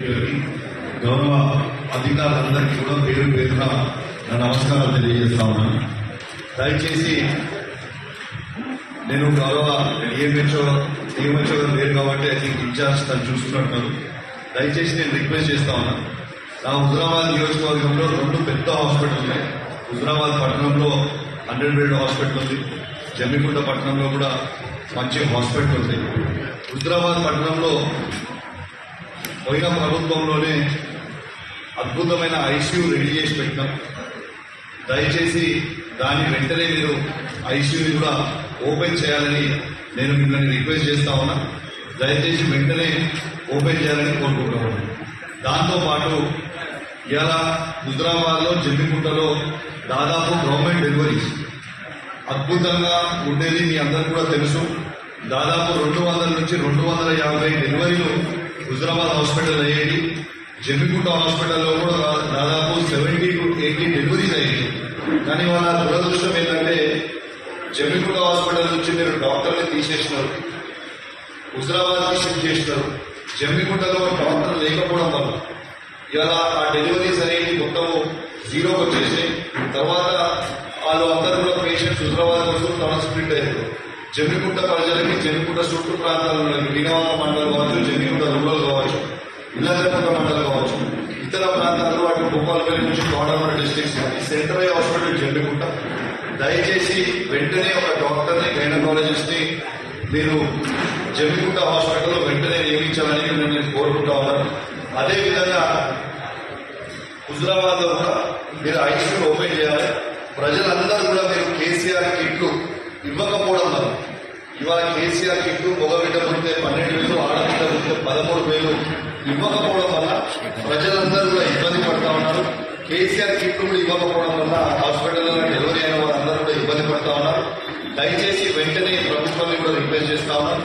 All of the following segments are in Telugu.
గౌరవ అధికారులందరికీ కూడా పేరు పేరున నా నమస్కారాలు తెలియజేస్తా ఉన్నాను. దయచేసి నేను గౌరవ ఏఎంహెచ్ఓ ఏఎంహెచ్ఓ లేరు కాబట్టి ఐ థింక్ ఇన్ఛార్జ్ తను చూస్తున్నట్టున్నారు దయచేసి నేను రిక్వెస్ట్ చేస్తా ఉన్నాను నా హుజరాబాద్ నియోజకవర్గంలో రెండు పెద్ద హాస్పిటల్ ఉన్నాయి. హుజరాబాద్ పట్టణంలో హండ్రెడ్ బెడ్ హాస్పిటల్ ఉంది. జమ్మికుంట పట్టణంలో కూడా మంచి హాస్పిటల్ ఉంది. హుజరాబాద్ పట్టణంలో పోయిన ప్రభుత్వంలోనే అద్భుతమైన ఐసీయూ రెడీ చేసి పెట్టినాం. దయచేసి దాని వెంటనే మీరు ఐసీయూని కూడా ఓపెన్ చేయాలని నేను మిమ్మల్ని రిక్వెస్ట్ చేస్తా ఉన్నా. దయచేసి వెంటనే ఓపెన్ చేయాలని కోరుకుంటున్నాను దాంతో పాటు ఇవాళ హుజరాబాద్లో జమ్మికుంటలో దాదాపు గవర్నమెంట్ డెలివరీస్. అద్భుతంగా ఉండేది మీ అందరు కూడా తెలుసు. దాదాపు రెండు వందల నుంచి రెండు వందల యాభై డెలివరీలు హుజరాబాద్ హాస్పిటల్ అయ్యేది జమ్మికుంట హాస్పిటల్లో కూడా దాదాపు సెవెంటీ టు ఎయిటీ డెలివరీస్ అయ్యాయి. కానీ వాళ్ళ దురదృష్టం ఏంటంటే జమ్మికుంట హాస్పిటల్ నుంచి మీరు డాక్టర్ని తీసేసినారు. హుజరాబాద్ షిఫ్ట్ చేసినారు. జమ్మికుంటలో డాక్టర్ లేకపోవడం వల్ల ఇలా ఆ డెలివరీస్ అనేవి మొత్తం జీరోకి వచ్చేసాయి. తర్వాత వాళ్ళు అందరూ కూడా పేషెంట్స్ హుజరాబాద్ కోసం ట్రాన్స్ప్లిట్ అయ్యారు జమ్మికుంట ప్రజలకి జమ్మికుంట చుట్టూ ప్రాంతాల్లో వినవామ మండలం కావచ్చు జమ్మికుంట రూరల్ కావచ్చు ఇల్లజకుంట మండలం కావచ్చు. ఇతర ప్రాంతాల్లో అటు భూపాలపల్లి నుంచి Kodamuru districts central hospital Jammikunta. దయచేసి వెంటనే ఒక డాక్టర్ని గైనకాలజిస్ట్ని మీరు జమ్మికుంట హాస్పిటల్లో వెంటనే నియమించాలని నేను కోరుకుంటా ఉన్నాను. అదేవిధంగా హుజరాబాద్లో కూడా మీరు ఐసీయూ ఓపెన్ చేయాలి. ప్రజలందరూ కూడా మీరు కేసీఆర్ కిట్లు ఇవ్వకపోవడం వల్ల. ఇవాళ కేసీఆర్ కిట్లు మగబిడ్డ పుడితే పన్నెండు వేలు ఆడబిడ్డ పుడితే పదమూడు వేలు ఇవ్వకపోవడం వల్ల ప్రజలందరూ కూడా ఇబ్బంది పడతా ఉన్నారు. కేసీఆర్ కిట్లు కూడా ఇవ్వకపోవడం వల్ల హాస్పిటల్లో డెలివరీ అయిన వారందరూ కూడా ఇబ్బంది పడతా ఉన్నారు. దయచేసి వెంటనే ప్రభుత్వాన్ని కూడా రిక్వెస్ట్ చేస్తా ఉన్నాం.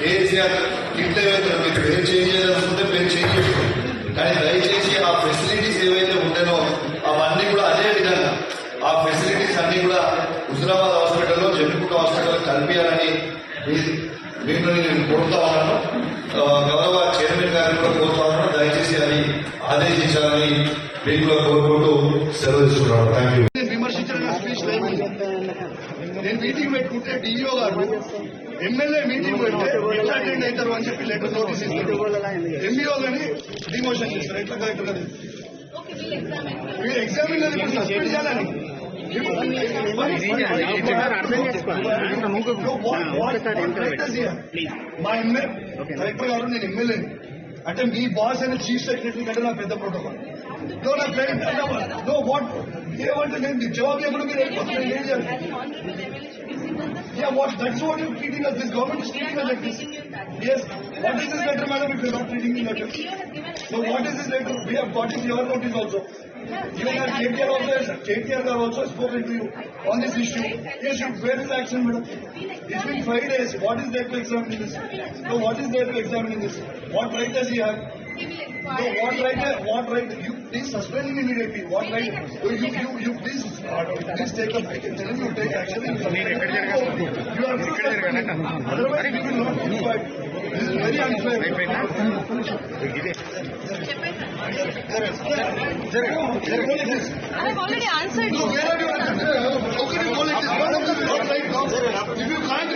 కేసీఆర్ కిట్లు ఏవైతే మీరు పేరు చేంజ్ చేయాలనుకుంటే పేరు చేంజ్ చేసుకోండి. కానీ దయచేసి ఆ ఫెసిలిటీస్ ఏవైతే ఉంటాయో అవన్నీ కూడా అదే విధంగా ఆ ఫెసిలిటీస్ అన్ని కూడా హుజరాబాద్ కల్పించాలని మిమ్మల్ని నేను కోరుతా ఉన్నాను. గౌరవ చైర్మన్ గారిని కూడా కోరుతా ఉన్నాను. దయచేసి అది ఆదేశించాలని మీకు కోరుకుంటూ సెలవు తీసుకుంటాను థ్యాంక్ యూ నేను మీటింగ్ పెట్టుకుంటే డిఈఓ గారు ఎమ్మెల్యే మీటింగ్ పెడితే ఎట్లా అటెండ్ అవుతారు అని చెప్పి లెటర్ నోటీస్ ఇస్తారు. ఎంఈఓ గాని డిమోషన్ చేస్తారు. ఎట్లా కరెక్ట్ కదా మీరు ఎగ్జామిన్ సస్పెండ్ చేయాలని. అర్థం చేసుకోవాలి అంత ముందు ఒకసారి వెనకాల మా ఎమ్మెల్యే కలెక్టర్ గారు నేను ఎమ్మెల్యేని అంటే మీ బాస్ అయిన చీఫ్ సెక్రటరీ కంటే నా పెద్ద ప్రోటోకాల్ నో నా ఫ్రెండ్ నో వాట్ ఏమంటే నేను జవాబు ఎప్పుడు మీరు వెళ్ళిపోతున్నారు ఏం చేయాలి Yeah, what? That's what you're treating us. This government is treating us like this. Yes. What is this letter, madam, if you're not treating me like this? So what is this letter? We have got it your notice also. Even our KTR also KTR have also spoken to you on this issue. Yes, you, where is action, madam? It's been five days. What is there to examine this? No, what is there to examine this? What right does he have? No, what right, what right, you, please suspend him immediately. What right, you, you, you, you please, uh, please take up, I can tell you, take action. You You are suspending him. Otherwise, we will not notify. This is very unfair. I have already answered No, you. where are you answering? How can you call it this? What is this? Not right now. If you can't,